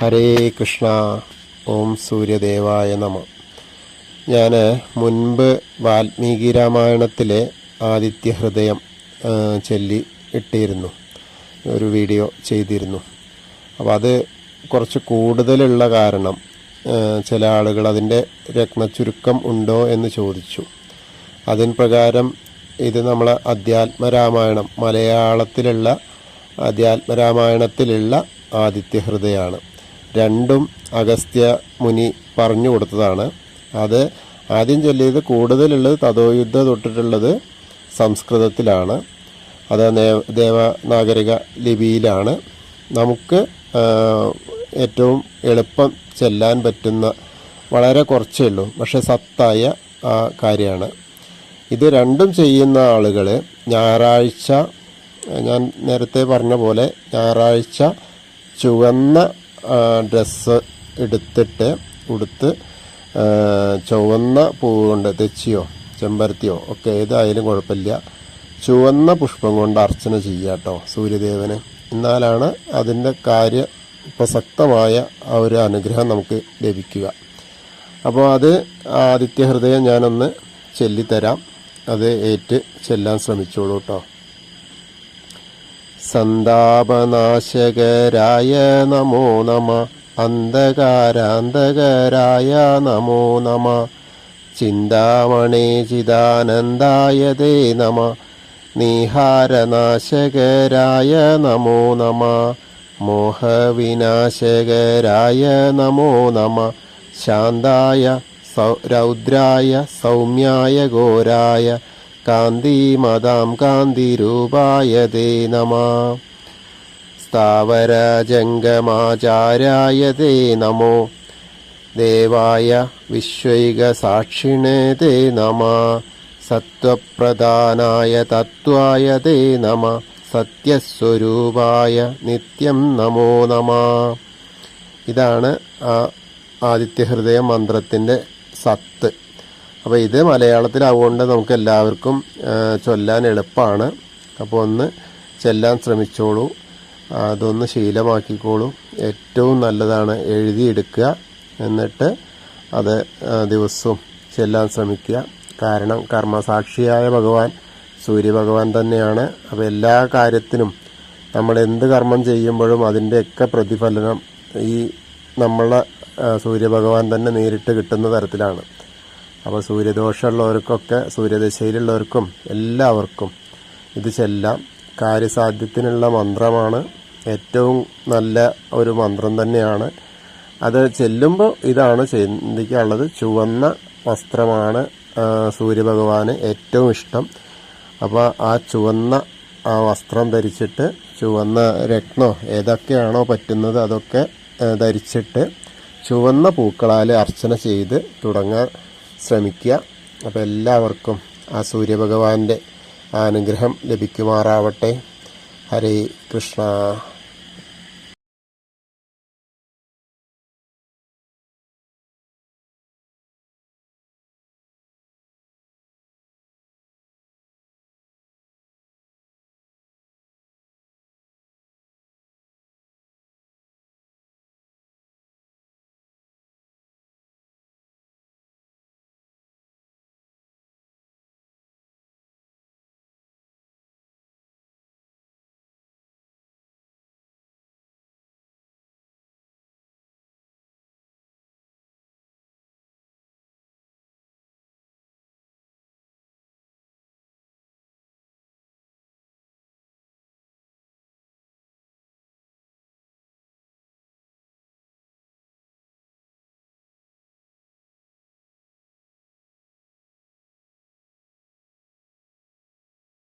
ഹരേ കൃഷ്ണ ഓം സൂര്യദേവായ നമ. ഞാൻ മുൻപ് വാൽമീകി രാമായണത്തിലെ ആദിത്യ ഹൃദയം ചൊല്ലി ഇട്ടിരുന്നു. ഒരു വീഡിയോ ചെയ്തിരുന്നു. അപ്പോൾ അത് കുറച്ച് കൂടുതലുള്ള കാരണം ചില ആളുകൾ അതിന്റെ രത്നച്ചുരുക്കം ഉണ്ടോ എന്ന് ചോദിച്ചു. അതിൻ പ്രകാരം ഇത് നമ്മളെ അധ്യാത്മരാമായണം മലയാളത്തിലുള്ള അധ്യാത്മരാമായണത്തിലുള്ള ആദിത്യ ഹൃദയമാണ് രണ്ടും അഗസ്ത്യ മുനി പറഞ്ഞു കൊടുത്തതാണ്. അത് ആദ്യം ചൊല്ലിയത് കൂടുതലുള്ളത് തഥോയുദ്ധ തൊട്ടിട്ടുള്ളത് സംസ്കൃതത്തിലാണ്. അത് ദേവനാഗരിക ലിപിയിലാണ്. നമുക്ക് ഏറ്റവും എളുപ്പം ചെല്ലാൻ പറ്റുന്ന വളരെ കുറച്ചേ ഉള്ളൂ. പക്ഷേ സത്തായ ആ കാര്യമാണ്. ഇത് രണ്ടും ചെയ്യുന്ന ആളുകൾ ഞായറാഴ്ച ഞാൻ നേരത്തെ പറഞ്ഞ പോലെ ഞായറാഴ്ച ചുവന്ന ഡ്രസ്സ് എടുത്തിട്ട് ഉടുത്ത് ചുവന്ന പൂവ് കൊണ്ട് തെച്ചിയോ ചെമ്പരത്തിയോ ഒക്കെ ഏതായാലും കുഴപ്പമില്ല. ചുവന്ന പുഷ്പം കൊണ്ട് അർച്ചന ചെയ്യുക കേട്ടോ സൂര്യദേവന്. എന്നാലാണ് അതിന്റെ കാര്യ പ്രസക്തമായ ആ ഒരു അനുഗ്രഹം നമുക്ക് ലഭിക്കുക. അപ്പോൾ അത് ആദിത്യ ഹൃദയം ഞാനൊന്ന് ചൊല്ലിത്തരാം. അത് ഏറ്റ് ചെല്ലാൻ ശ്രമിച്ചോളൂ കേട്ടോ. സന്താപനാശകരായ നമോ നമ അന്ധകാരാന്തകരായ നമോ നമ ചിന്താമണേ ചിദാനന്ദായ ദേ നമ നീഹാരനാശകരായ നമോ നമ മോഹവിനാശകരായ നമോ നമ ശാന്തായ രൗദ്രായ സൗമ്യായ ഘോരായ കാന്തിമതാം കാന്തിരൂപായ തേ നമ. സ്ഥാവരജംഗമാചാരായ തേ നമോ. ദേവായ വിശ്വൈകസാക്ഷിണേ തേ നമ. സത്വപ്രധാനായ തത്വായ തേ നമ. സത്യസ്വരൂപായ നിത്യം നമോ നമ. ഇതാണ് ആ ആദിത്യഹൃദയ മന്ത്രത്തിന്റെ സത്ത്. അപ്പോൾ ഇത് മലയാളത്തിലാവുകൊണ്ട് നമുക്ക് എല്ലാവർക്കും ചൊല്ലാൻ എളുപ്പമാണ് അപ്പോൾ ഒന്ന് ചെല്ലാൻ ശ്രമിച്ചോളൂ. അതൊന്ന് ശീലമാക്കിക്കോളൂ. ഏറ്റവും നല്ലതാണ് എഴുതിയെടുക്കുക എന്നിട്ട് അത് ദിവസവും ചെല്ലാൻ ശ്രമിക്കുക. കാരണം കർമ്മസാക്ഷിയായ ഭഗവാൻ സൂര്യഭഗവാൻ തന്നെയാണ്. അപ്പോൾ എല്ലാ കാര്യത്തിനും നമ്മൾ എന്ത് കർമ്മം ചെയ്യുമ്പോഴും അതിന്റെയൊക്കെ പ്രതിഫലനം ഈ നമ്മളെ സൂര്യഭഗവാൻ തന്നെ നേരിട്ട് കിട്ടുന്ന തരത്തിലാണ്. അപ്പോൾ സൂര്യദോഷമുള്ളവർക്കൊക്കെ സൂര്യദശയിലുള്ളവർക്കും എല്ലാവർക്കും ഇത് ചെല്ലാം. കാര്യസാധ്യത്തിനുള്ള മന്ത്രമാണ്. ഏറ്റവും നല്ല ഒരു മന്ത്രം തന്നെയാണ്. അത് ചെല്ലുമ്പോൾ ഇതാണ് ചിന്തിക്കാനുള്ളത്. ചുവന്ന വസ്ത്രമാണ് സൂര്യഭഗവാന് ഏറ്റവും ഇഷ്ടം. അപ്പോൾ ആ ചുവന്ന ആ വസ്ത്രം ധരിച്ചിട്ട് ചുവന്ന രക്തമോ ഏതൊക്കെയാണോ പറ്റുന്നത് അതൊക്കെ ധരിച്ചിട്ട് ചുവന്ന പൂക്കളാൽ അർച്ചന ചെയ്ത് തുടങ്ങാൻ ശ്രമിക്കുക. അപ്പോൾ എല്ലാവർക്കും ആ സൂര്യഭഗവാന്റെ അനുഗ്രഹം ലഭിക്കുമാറാവട്ടെ. ഹരേ കൃഷ്ണ.